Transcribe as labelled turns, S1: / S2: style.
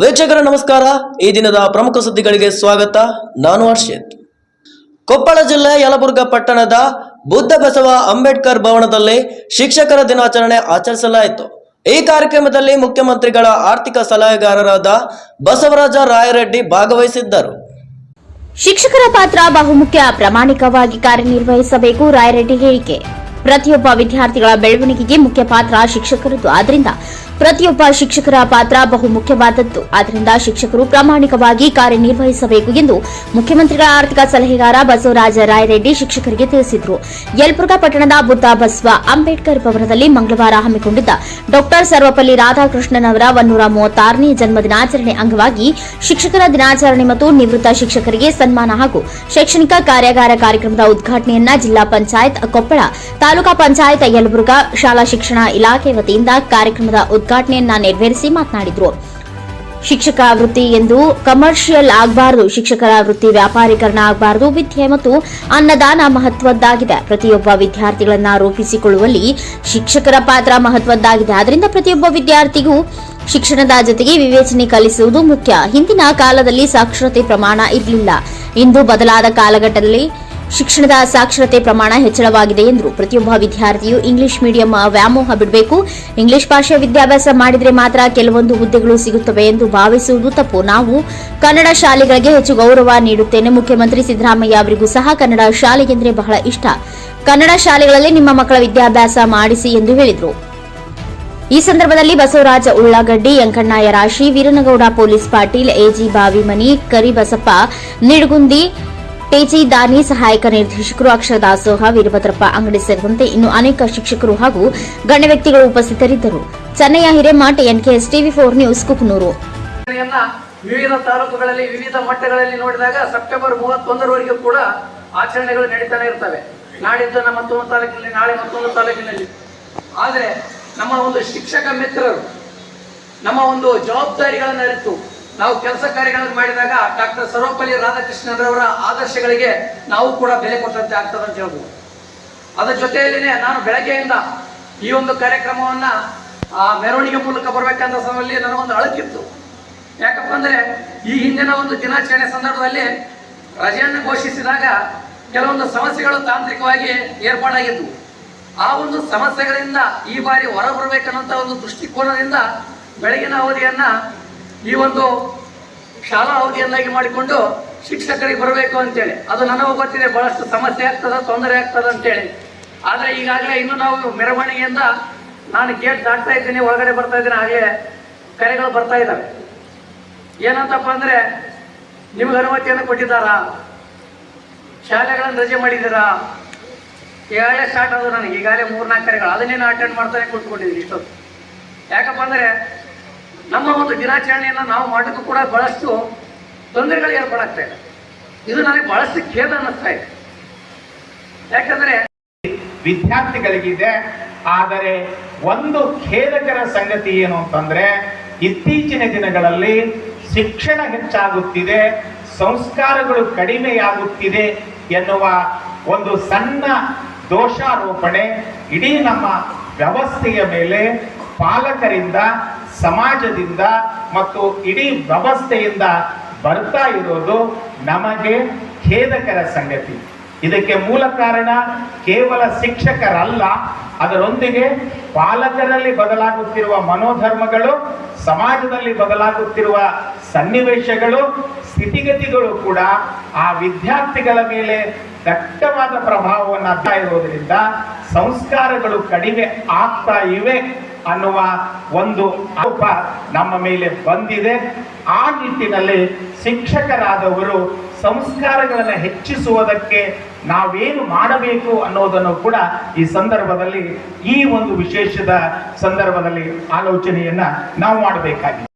S1: ವೀಕ್ಷಕರ ನಮಸ್ಕಾರ. ಈ ದಿನದ ಪ್ರಮುಖ ಸುದ್ದಿಗಳಿಗೆ ಸ್ವಾಗತ. ನಾನು ಹರ್ಷಿತ್. ಕೊಪ್ಪಳ ಜಿಲ್ಲೆ ಯಲಬುರ್ಗ ಪಟ್ಟಣದ ಬುದ್ಧ ಬಸವ ಅಂಬೇಡ್ಕರ್ ಭವನದಲ್ಲಿ ಶಿಕ್ಷಕರ ದಿನಾಚರಣೆ ಆಚರಿಸಲಾಯಿತು. ಈ ಕಾರ್ಯಕ್ರಮದಲ್ಲಿ ಮುಖ್ಯಮಂತ್ರಿಗಳ ಆರ್ಥಿಕ ಸಲಹೆಗಾರರಾದ ಬಸವರಾಜ ರಾಯರೆಡ್ಡಿ ಭಾಗವಹಿಸಿದ್ದರು.
S2: ಶಿಕ್ಷಕರ ಪಾತ್ರ ಬಹುಮುಖ್ಯ, ಪ್ರಾಮಾಣಿಕವಾಗಿ ಕಾರ್ಯನಿರ್ವಹಿಸಬೇಕು ರಾಯರೆಡ್ಡಿ ಹೇಳಿಕೆ. ಪ್ರತಿಯೊಬ್ಬ ವಿದ್ಯಾರ್ಥಿಗಳ ಬೆಳವಣಿಗೆಗೆ ಮುಖ್ಯ ಪಾತ್ರ ಶಿಕ್ಷಕರದ್ದು. ಆದ್ದರಿಂದ ಪ್ರತಿಯೊಬ್ಬ ಶಿಕ್ಷಕರ ಪಾತ್ರ ಬಹುಮುಖ್ಯವಾದದ್ದು ಆದ್ದರಿಂದ ಶಿಕ್ಷಕರು ಪ್ರಾಮಾಣಿಕವಾಗಿ ಕಾರ್ಯನಿರ್ವಹಿಸಬೇಕು ಎಂದು ಮುಖ್ಯಮಂತ್ರಿಗಳ ಆರ್ಥಿಕ ಸಲಹೆಗಾರ ಬಸವರಾಜ ರಾಯರೆಡ್ಡಿ ಶಿಕ್ಷಕರಿಗೆ ತಿಳಿಸಿದರು. ಯಲಬುರ್ಗಾ ಪಟ್ಟಣದ ಬುದ್ಧ ಬಸವ ಅಂಬೇಡ್ಕರ್ ಭವನದಲ್ಲಿ ಮಂಗಳವಾರ ಹಮ್ಮಿಕೊಂಡಿದ್ದ ಡಾಕ್ಟರ್ ಸರ್ವಪಲ್ಲಿ ರಾಧಾಕೃಷ್ಣನ್ ಅವರ ಒನ್ನೂರ ಮೂವತ್ತಾರನೇ ಜನ್ಮ ದಿನಾಚರಣೆ ಅಂಗವಾಗಿ ಶಿಕ್ಷಕರ ದಿನಾಚರಣೆ ಮತ್ತು ನಿವೃತ್ತ ಶಿಕ್ಷಕರಿಗೆ ಸನ್ಮಾನ ಹಾಗೂ ಶೈಕ್ಷಣಿಕ ಕಾರ್ಯಾಗಾರ ಕಾರ್ಯಕ್ರಮದ ಉದ್ಘಾಟನೆಯನ್ನ ಜಿಲ್ಲಾ ಪಂಚಾಯತ್ ಕೊಪ್ಪಳ ತಾಲೂಕಾ ಪಂಚಾಯತ್ ಯಲಬುರ್ಗಾ ಶಾಲಾ ಶಿಕ್ಷಣ ಇಲಾಖೆ ವತಿಯಿಂದ ಕಾರ್ಯಕ್ರಮದ ಉದ್ಘಾಟನೆಯನ್ನ ನೆರವೇರಿಸಿ ಮಾತನಾಡಿದರು. ಶಿಕ್ಷಕ ವೃತ್ತಿ ಎಂದು ಕಮರ್ಷಿಯಲ್ ಆಗಬಾರದು, ಶಿಕ್ಷಕರ ವೃತ್ತಿ ವ್ಯಾಪಾರೀಕರಣ ಆಗಬಾರದು, ವಿದ್ಯೆ ಮತ್ತು ಅನ್ನದಾನ ಮಹತ್ವದ್ದಾಗಿದೆ. ಪ್ರತಿಯೊಬ್ಬ ವಿದ್ಯಾರ್ಥಿಗಳನ್ನ ರೂಪಿಸಿಕೊಳ್ಳುವಲ್ಲಿ ಶಿಕ್ಷಕರ ಪಾತ್ರ ಮಹತ್ವದ್ದಾಗಿದೆ. ಆದ್ದರಿಂದ ಪ್ರತಿಯೊಬ್ಬ ವಿದ್ಯಾರ್ಥಿಗೂ ಶಿಕ್ಷಣದ ಜೊತೆಗೆ ವಿವೇಚನೆ ಕಲಿಸುವುದು ಮುಖ್ಯ. ಹಿಂದಿನ ಕಾಲದಲ್ಲಿ ಸಾಕ್ಷರತೆ ಪ್ರಮಾಣ ಇರಲಿಲ್ಲ. ಇಂದು ಬದಲಾದ ಕಾಲಘಟ್ಟದಲ್ಲಿ ಶಿಕ್ಷಣದ ಸಾಕ್ಷರತೆ ಪ್ರಮಾಣ ಹೆಚ್ಚಳವಾಗಿದೆ ಎಂದರು. ಪ್ರತಿಯೊಬ್ಬ ವಿದ್ಯಾರ್ಥಿಯು ಇಂಗ್ಲಿಷ್ ಮೀಡಿಯಂ ವ್ಯಾಮೋಹ ಬಿಡಬೇಕು. ಇಂಗ್ಲಿಷ್ ಭಾಷೆ ವಿದ್ಯಾಭ್ಯಾಸ ಮಾಡಿದರೆ ಮಾತ್ರ ಕೆಲವೊಂದು ಹುದ್ದೆಗಳು ಸಿಗುತ್ತವೆ ಎಂದು ಭಾವಿಸುವುದು ತಪ್ಪು. ನಾವು ಕನ್ನಡ ಶಾಲೆಗಳಿಗೆ ಹೆಚ್ಚು ಗೌರವ ನೀಡುತ್ತೇನೆ. ಮುಖ್ಯಮಂತ್ರಿ ಸಿದ್ದರಾಮಯ್ಯ ಅವರಿಗೂ ಸಹ ಕನ್ನಡ ಶಾಲೆಗೆಂದರೆ ಬಹಳ ಇಷ್ಟ. ಕನ್ನಡ ಶಾಲೆಗಳಲ್ಲಿ ನಿಮ್ಮ ಮಕ್ಕಳ ವಿದ್ಯಾಭ್ಯಾಸ ಮಾಡಿಸಿ ಎಂದು ಹೇಳಿದರು. ಈ ಸಂದರ್ಭದಲ್ಲಿ ಬಸವರಾಜ ಉಳ್ಳಾಗಡ್ಡಿ ಯಂಕಣ್ಣಯ್ಯ ರಾಶಿ, ವೀರನಗೌಡ ಪೊಲೀಸ್ ಪಾಟೀಲ್ ಎಜಿ ಬಾವಿಮನಿ, ಕರಿಬಸಪ್ಪ, ನಿಡಗುಂದಿ ಟೇಜಿ ದಾನಿ ಸಹಾಯಕ ನಿರ್ದೇಶಕರು ಅಕ್ಷರ ದಾಸೋಹ, ವೀರಭದ್ರಪ್ಪ ಅಂಗಡಿ ಸೇರಿದಂತೆ ಇನ್ನು ಅನೇಕ ಶಿಕ್ಷಕರು ಹಾಗೂ ಗಣ್ಯ ವ್ಯಕ್ತಿಗಳು ಉಪಸ್ಥಿತರಿದ್ದರು. Channayya K NKS TV four news, Kuknur.
S3: ವಿವಿಧ ತಾಲೂಕುಗಳಲ್ಲಿ, ವಿವಿಧ ಮಟ್ಟಗಳಲ್ಲಿ ನೋಡಿದಾಗ ಸೆಪ್ಟೆಂಬರ್ ಮೂವತ್ತೊಂದರವರೆಗೂ ಕೂಡ ಆಚರಣೆಗಳು ನಡೀತಾನೆ ಇರ್ತವೆ. ನಾಡಿದ್ದು ನಮ್ಮ ಮತ್ತೊಂದು ತಾಲೂಕಿನಲ್ಲಿ, ನಾಳೆ ಮತ್ತೊಂದು ತಾಲೂಕಿನಲ್ಲಿ. ಆದರೆ ನಮ್ಮ ಒಂದು ಶಿಕ್ಷಕ ಮಿತ್ರರು, ನಮ್ಮ ಒಂದು ಜವಾಬ್ದಾರಿಗಳನ್ನು ಅರಿತು ನಾವು ಕೆಲಸ ಕಾರ್ಯಗಳನ್ನು ಮಾಡಿದಾಗ ಡಾಕ್ಟರ್ ಸರ್ವಪಲ್ಲಿ ರಾಧಾಕೃಷ್ಣರವರ ಆದರ್ಶಗಳಿಗೆ ನಾವು ಕೂಡ ಬೆಲೆ ಕೊಟ್ಟಂತೆ ಆಗ್ತದೆ ಅಂತ ಹೇಳ್ಬೋದು. ಅದರ ಜೊತೆಯಲ್ಲಿನೇ ನಾನು ಬೆಳಗ್ಗೆಯಿಂದ ಈ ಒಂದು ಕಾರ್ಯಕ್ರಮವನ್ನ, ಆ, ಮೆರವಣಿಗೆ ಮೂಲಕ ಬರಬೇಕಂತ ಸಮಯದಲ್ಲಿ ನನಗೊಂದು ಅಳಕಿತ್ತು ಯಾಕಪ್ಪ ಅಂದ್ರೆ ಈ ಹಿಂದಿನ ಒಂದು ದಿನಾಚರಣೆ ಸಂದರ್ಭದಲ್ಲಿ ರಜೆಯನ್ನು ಘೋಷಿಸಿದಾಗ ಕೆಲವೊಂದು ಸಮಸ್ಯೆಗಳು ತಾಂತ್ರಿಕವಾಗಿ ಏರ್ಪಾಡಾಗಿದ್ದವು ಆ ಒಂದು ಸಮಸ್ಯೆಗಳಿಂದ ಈ ಬಾರಿ ಹೊರಬರಬೇಕನ್ನೋಂಥ ಒಂದು ದೃಷ್ಟಿಕೋನದಿಂದ ಬೆಳಗಿನ ಅವಧಿಯನ್ನ ಈ ಒಂದು ಶಾಲಾ ಅವಧಿಯನ್ನಾಗಿ ಮಾಡಿಕೊಂಡು ಶಿಕ್ಷಕರಿಗೆ ಬರಬೇಕು ಅಂತೇಳಿ. ಅದು ನನಗೂ ಗೊತ್ತಿದೆ, ಬಹಳಷ್ಟು ಸಮಸ್ಯೆ ಆಗ್ತದ, ತೊಂದರೆ ಆಗ್ತದ ಅಂತೇಳಿ. ಆದರೆ ಈಗಾಗಲೇ ಇನ್ನು ನಾವು ಮೆರವಣಿಗೆಯಿಂದ ನಾನು ಗೇಟ್ ದಾಟ್ತಾ ಇದ್ದೀನಿ, ಒಳಗಡೆ ಬರ್ತಾ ಇದ್ದೀನಿ, ಹಾಗೆ ಕರೆಗಳು ಬರ್ತಾ ಇದ್ದಾವೆ. ಏನಂತಪ್ಪ ಅಂದರೆ, ನಿಮ್ಗೆ ಅನುಮತಿಯನ್ನು ಕೊಟ್ಟಿದ್ದಾರಾ? ಶಾಲೆಗಳನ್ನು ರಜೆ ಮಾಡಿದ್ದೀರಾ? ಈಗಾಗಲೇ ಸ್ಟಾರ್ಟ್ ಆದವು ನನಗೆ, ಈಗಾಗಲೇ ಮೂರ್ನಾಲ್ಕು ಕರೆಗಳು. ಅದನ್ನೇನು ಅಟೆಂಡ್ ಮಾಡ್ತಾನೆ ಕೂತ್ಕೊಂಡಿದ್ದೀನಿ ಇಷ್ಟೊತ್ತು. ಯಾಕಪ್ಪ ಅಂದ್ರೆ ನಮ್ಮ ಒಂದು ದಿನಾಚರಣೆಯನ್ನು ನಾವು ಮಾಡೋಕ್ಕೂ ಕೂಡ ಬಹಳಷ್ಟು ತೊಂದರೆಗಳು ಏರ್ಪಡಾಗ್ತಾ ಇದೆ. ಇದು ನನಗೆ ಬಹಳಷ್ಟು ಖೇದ ಅನ್ನಿಸ್ತಾ ಇದೆ. ಯಾಕಂದ್ರೆ
S4: ವಿದ್ಯಾರ್ಥಿಗಳಿಗಿದೆ, ಆದರೆ ಒಂದು ಖೇದಕರ ಸಂಗತಿ ಏನು ಅಂತಂದ್ರೆ, ಇತ್ತೀಚಿನ ದಿನಗಳಲ್ಲಿ ಶಿಕ್ಷಣ ಹೆಚ್ಚಾಗುತ್ತಿದೆ, ಸಂಸ್ಕಾರಗಳು ಕಡಿಮೆಯಾಗುತ್ತಿದೆ ಎನ್ನುವ ಒಂದು ಸಣ್ಣ ದೋಷಾರೋಪಣೆ ಇಡೀ ನಮ್ಮ ವ್ಯವಸ್ಥೆಯ ಮೇಲೆ ಪಾಲಕರಿಂದ ಸಮಾಜದಿಂದ ಮತ್ತು ಇಡೀ ವ್ಯವಸ್ಥೆಯಿಂದ ಬರ್ತಾ ಇರೋದು ನಮಗೆ ಖೇದಕರ ಸಂಗತಿ. ಇದಕ್ಕೆ ಮೂಲ ಕಾರಣ ಕೇವಲ ಶಿಕ್ಷಕರಲ್ಲ, ಅದರೊಂದಿಗೆ ಪಾಲಕರಲ್ಲಿ ಬದಲಾಗುತ್ತಿರುವ ಮನೋಧರ್ಮಗಳು, ಸಮಾಜದಲ್ಲಿ ಬದಲಾಗುತ್ತಿರುವ ಸನ್ನಿವೇಶಗಳು, ಸ್ಥಿತಿಗತಿಗಳು ಕೂಡ ಆ ವಿದ್ಯಾರ್ಥಿಗಳ ಮೇಲೆ ದಟ್ಟವಾದ ಪ್ರಭಾವವನ್ನು ಆಗ್ತಾ ಇರೋದ್ರಿಂದ ಸಂಸ್ಕಾರಗಳು ಕಡಿಮೆ ಆಗ್ತಾ ಇವೆ. ಅನ್ನುವ ಒಂದು ಆರೋಪ ನಮ್ಮ ಮೇಲೆ ಬಂದಿದೆ. ಆ ನಿಟ್ಟಿನಲ್ಲಿ ಶಿಕ್ಷಕರಾದವರು ಸಂಸ್ಕಾರಗಳನ್ನು ಹೆಚ್ಚಿಸುವುದಕ್ಕೆ ನಾವೇನು ಮಾಡಬೇಕು ಅನ್ನೋದನ್ನು ಕೂಡ ಈ ಸಂದರ್ಭದಲ್ಲಿ ಈ ಒಂದು ವಿಶೇಷದ ಸಂದರ್ಭದಲ್ಲಿ ಆಲೋಚನೆಯನ್ನು ನಾವು ಮಾಡಬೇಕಾಗಿದೆ.